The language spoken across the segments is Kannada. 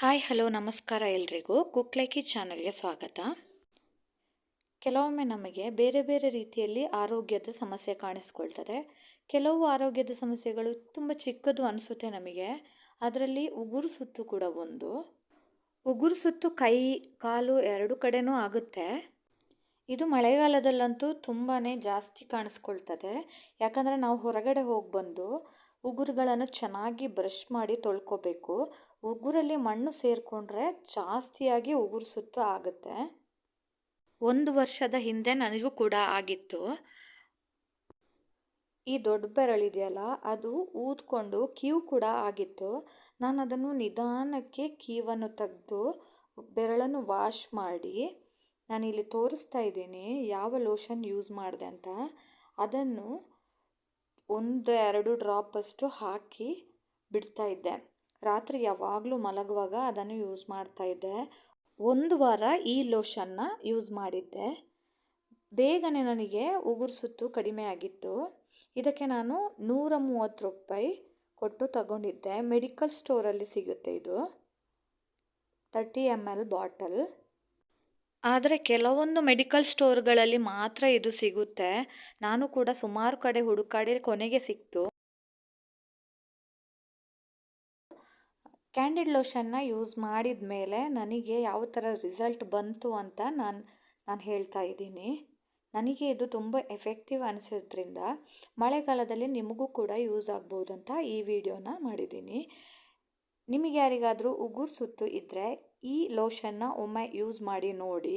ಹಾಯ್, ಹಲೋ, ನಮಸ್ಕಾರ ಎಲ್ರಿಗೂ. ಕುಕ್ಲೈಕಿ ಚಾನಲ್ಗೆ ಸ್ವಾಗತ. ಕೆಲವೊಮ್ಮೆ ನಮಗೆ ಬೇರೆ ಬೇರೆ ರೀತಿಯಲ್ಲಿ ಆರೋಗ್ಯದ ಸಮಸ್ಯೆ ಕಾಣಿಸ್ಕೊಳ್ತದೆ. ಕೆಲವು ಆರೋಗ್ಯದ ಸಮಸ್ಯೆಗಳು ತುಂಬ ಚಿಕ್ಕದು ಅನಿಸುತ್ತೆ ನಮಗೆ. ಅದರಲ್ಲಿ ಉಗುರು ಸುತ್ತು ಕೂಡ ಒಂದು. ಉಗುರು ಸುತ್ತು ಕೈ, ಕಾಲು ಎರಡು ಕಡೆನೂ ಆಗುತ್ತೆ. ಇದು ಮಳೆಗಾಲದಲ್ಲಂತೂ ತುಂಬಾ ಜಾಸ್ತಿ ಕಾಣಿಸ್ಕೊಳ್ತದೆ. ಯಾಕಂದರೆ ನಾವು ಹೊರಗಡೆ ಹೋಗಿ ಬಂದು ಉಗುರುಗಳನ್ನು ಚೆನ್ನಾಗಿ ಬ್ರಷ್ ಮಾಡಿ ತೊಳ್ಕೊಬೇಕು. ಉಗುರಲ್ಲಿ ಮಣ್ಣು ಸೇರಿಕೊಂಡ್ರೆ ಜಾಸ್ತಿಯಾಗಿ ಉಗುರು ಸುತ್ತ ಆಗುತ್ತೆ. ಒಂದು ವರ್ಷದ ಹಿಂದೆ ನನಗೂ ಕೂಡ ಆಗಿತ್ತು. ಈ ದೊಡ್ಡ ಬೆರಳಿದೆಯಲ್ಲ ಅದು ಊದ್ಕೊಂಡು ಕೀವು ಕೂಡ ಆಗಿತ್ತು. ನಾನು ಅದನ್ನು ನಿಧಾನಕ್ಕೆ ಕೀವನ್ನು ತೆಗೆದು ಬೆರಳನ್ನು ವಾಶ್ ಮಾಡಿ ನಾನಿಲ್ಲಿ ತೋರಿಸ್ತಾ ಇದ್ದೀನಿ ಯಾವ ಲೋಷನ್ ಯೂಸ್ ಮಾಡಿದೆ ಅಂತ. ಅದನ್ನು ಒಂದು ಎರಡು ಡ್ರಾಪಷ್ಟು ಹಾಕಿ ಬಿಡ್ತಾ ಇದ್ದೆ. ರಾತ್ರಿ ಯಾವಾಗಲೂ ಮಲಗುವಾಗ ಅದನ್ನು ಯೂಸ್ ಮಾಡ್ತಾ ಇದ್ದೆ. ಒಂದು ವಾರ ಈ ಲೋಷನ್ನ ಯೂಸ್ ಮಾಡಿದ್ದೆ. ಬೇಗನೆ ನನಗೆ ಉಗುರು ಸುತ್ತು ಕಡಿಮೆ ಆಗಿತ್ತು. ಇದಕ್ಕೆ ನಾನು ನೂರ ಮೂವತ್ತು ರೂಪಾಯಿ ಕೊಟ್ಟು ತಗೊಂಡಿದ್ದೆ. ಮೆಡಿಕಲ್ ಸ್ಟೋರಲ್ಲಿ ಸಿಗುತ್ತೆ ಇದು. Thirty M L bottle. ಆದರೆ ಕೆಲವೊಂದು ಮೆಡಿಕಲ್ ಸ್ಟೋರ್ಗಳಲ್ಲಿ ಮಾತ್ರ ಇದು ಸಿಗುತ್ತೆ. ನಾನು ಕೂಡ ಸುಮಾರು ಕಡೆ ಹುಡುಕಾಡಿ ಕೊನೆಗೆ ಸಿಕ್ತು. ಕ್ಯಾಂಡಿಡ್ ಲೋಷನ್ನ ಯೂಸ್ ಮಾಡಿದ ಮೇಲೆ ನನಗೆ ಯಾವ ಥರ ರಿಸಲ್ಟ್ ಬಂತು ಅಂತ ನಾನು ನಾನು ಹೇಳ್ತಾ ಇದ್ದೀನಿ. ನನಗೆ ಇದು ತುಂಬ ಎಫೆಕ್ಟಿವ್ ಅನಿಸೋದ್ರಿಂದ ಮಳೆಗಾಲದಲ್ಲಿ ನಿಮಗೂ ಕೂಡ ಯೂಸ್ ಆಗ್ಬೋದು ಅಂತ ಈ ವಿಡಿಯೋನ ಮಾಡಿದ್ದೀನಿ. ನಿಮಗೆ ಯಾರಿಗಾದರೂ ಉಗುರು ಸುತ್ತು ಇದ್ದರೆ ಈ ಲೋಷನ್ನ ಒಮ್ಮೆ ಯೂಸ್ ಮಾಡಿ ನೋಡಿ.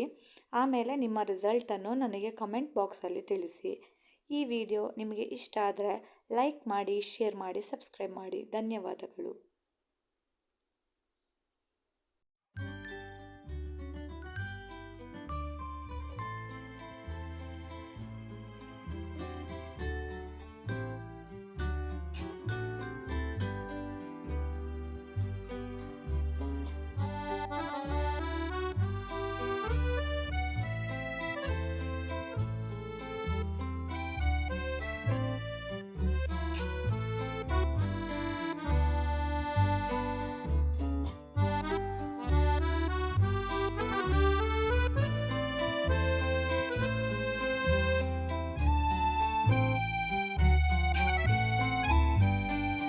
ಆಮೇಲೆ ನಿಮ್ಮ ರಿಸಲ್ಟನ್ನು ನನಗೆ ಕಮೆಂಟ್ ಬಾಕ್ಸಲ್ಲಿ ತಿಳಿಸಿ. ಈ ವಿಡಿಯೋ ನಿಮಗೆ ಇಷ್ಟ ಆದರೆ ಲೈಕ್ ಮಾಡಿ ಶೇರ್ ಮಾಡಿ ಸಬ್ಸ್ಕ್ರೈಬ್ ಮಾಡಿ. ಧನ್ಯವಾದಗಳು.